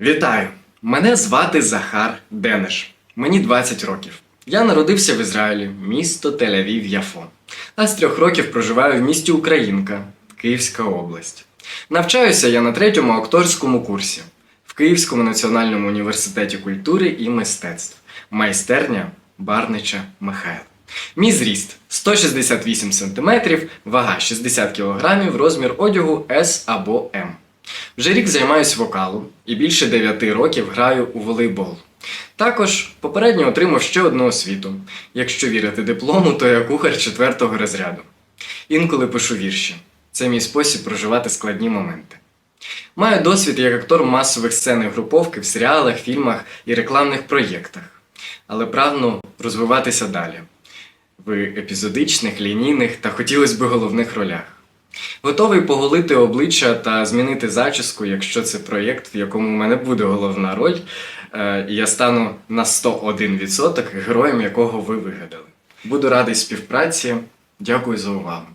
Вітаю! Мене звати Захар Денеш. Мені 20 років. Я народився в Ізраїлі, місто Тель-Авів Яфо. А з трьох років проживаю в місті Українка, Київська область. Навчаюся я на третьому акторському курсі в Київському національному університеті культури і мистецтв. Майстерня Барнича Михайла. Мій зріст 168 см, вага 60 кг, розмір одягу S або M. Вже рік займаюсь вокалом і більше 9 років граю у волейбол. Також попередньо отримав ще одну освіту. Якщо вірити диплому, то я кухар четвертого розряду. Інколи пишу вірші. Це мій спосіб проживати складні моменти. Маю досвід як актор масових сцен і груповки в серіалах, фільмах і рекламних проєктах, але прагну розвиватися далі в епізодичних, лінійних та хотілося б головних ролях. Готовий поголити обличчя та змінити зачіску, якщо це проєкт, в якому в мене буде головна роль, е, і я стану на 101% героєм, якого ви вигадали. Буду радий співпраці. Дякую за увагу.